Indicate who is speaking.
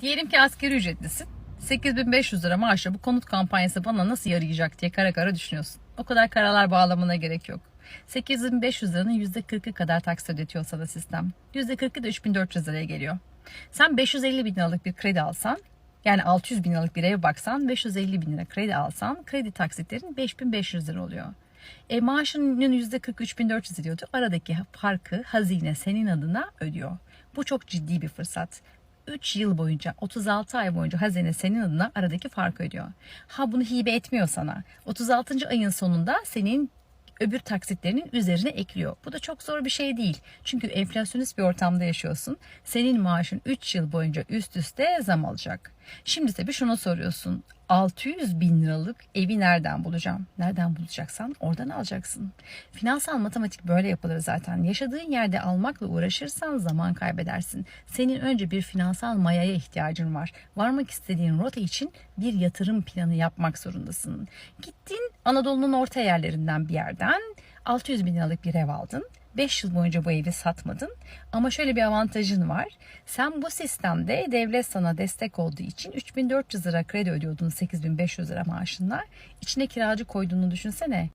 Speaker 1: Diyelim ki asgari ücretlisin. 8500 lira maaşla bu konut kampanyası bana nasıl yarayacak diye kara kara düşünüyorsun. O kadar karalar bağlamına gerek yok. 8500 liranın %40'ı kadar taksit ödetiyor sana sistem. %40'ı da 3400 liraya geliyor. Sen 550 bin liralık bir kredi alsan yani 600 bin liralık bir eve baksan 550 bin lira kredi alsan kredi taksitlerin 5500 lira oluyor. E maaşının %40 3400 ediyordu. Aradaki farkı hazine senin adına ödüyor. Bu çok ciddi bir fırsat. 3 yıl boyunca 36 ay boyunca hazine senin adına aradaki farkı ödüyor. Ha bunu hibe etmiyor sana. 36. ayın sonunda senin öbür taksitlerinin üzerine ekliyor. Bu da çok zor bir şey değil. Çünkü enflasyonist bir ortamda yaşıyorsun. Senin maaşın 3 yıl boyunca üst üste zam alacak. Şimdi tabii şunu soruyorsun. 600 bin liralık evi nereden bulacağım? Nereden bulacaksan oradan alacaksın. Finansal matematik böyle yapılır zaten. Yaşadığın yerde almakla uğraşırsan zaman kaybedersin. Senin önce bir finansal mayaya ihtiyacın var. Varmak istediğin rota için bir yatırım planı yapmak zorundasın. Gittin Anadolu'nun orta yerlerinden bir yerden 600 bin liralık bir ev aldın. 5 yıl boyunca bu evi satmadın. Ama şöyle bir avantajın var. Sen bu sistemde devlet sana destek olduğu için 3400 lira kredi ödüyordun 8500 lira maaşınla. İçine kiracı koyduğunu düşünsene.